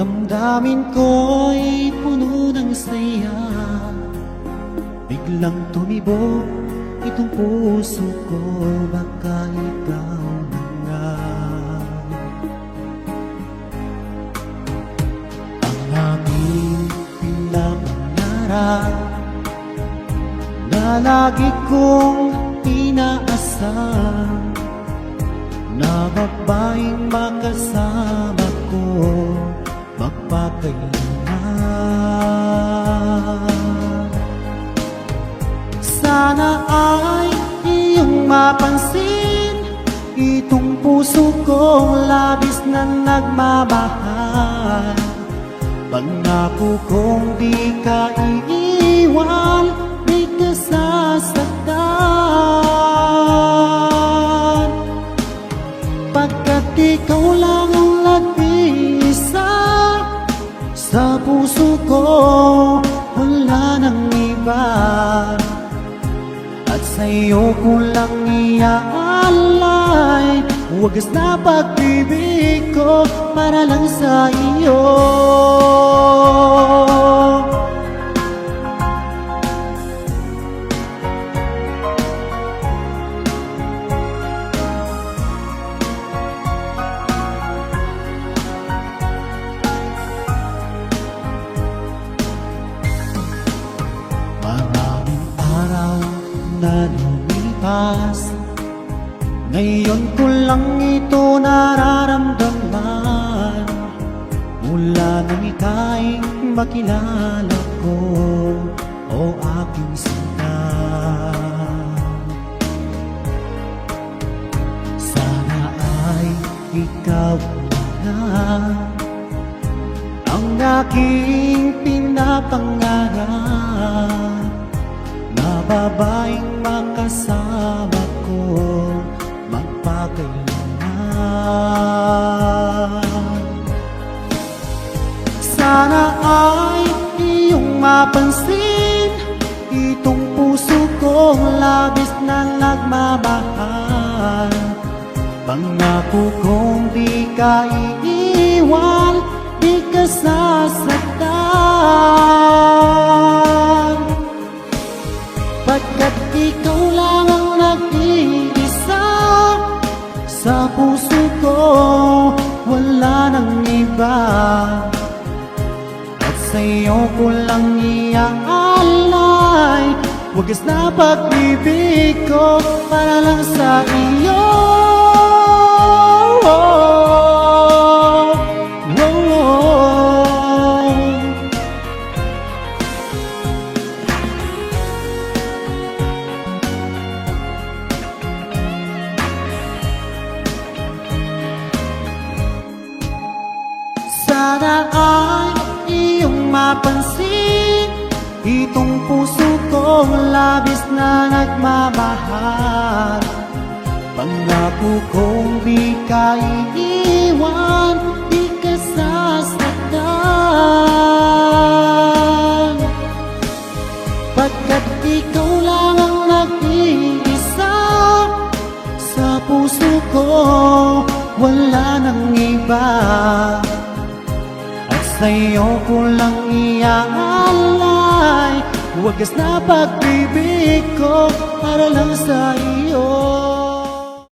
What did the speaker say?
Damdamin ko'y puno ng saya. Biglang tumibok itong puso ko Baka ikaw na nga. Ang aming pinapangarap Na lagi kong inaasam Na babaeng makasama ko Sana ay iyong mapansin Itong puso kong labis na nagmamahal. Pangako kong di ka iiwan Di ka sasaktan. Pagkat ikaw lang ang nag-iisa Sa puso ko wala nang iba. At sa'yo ko lang iaalay. Wagas na pag-ibig ko para lang sa iyo na lumipas Ngayon ko lang ito nararamdaman. Mula nang ika'y makilala ko O aking sinta Sana ay ikaw na ang aking pinapangarap. Na babaeng makasama ko magpakailanman Sana ay iyong mapansin Itong puso kong labis na nagmamahal. Pangako kong di ka iiwan Di ka sasaktan puso ko wala nang iba. At sa'yo ko lang iaalay Wagas na pag-ibig ko para lang sa iyo Sana ay iyong mapansin. Itong puso kong labis na nagmamahal. Pangako kong di ka iiwan Di ka sasaktan. Pagkat ikaw lang ang nag-iisa Sa puso ko wala nang iba sa'yo ko lang iaalay. Wagas na pag-ibig ko para lang sa iyo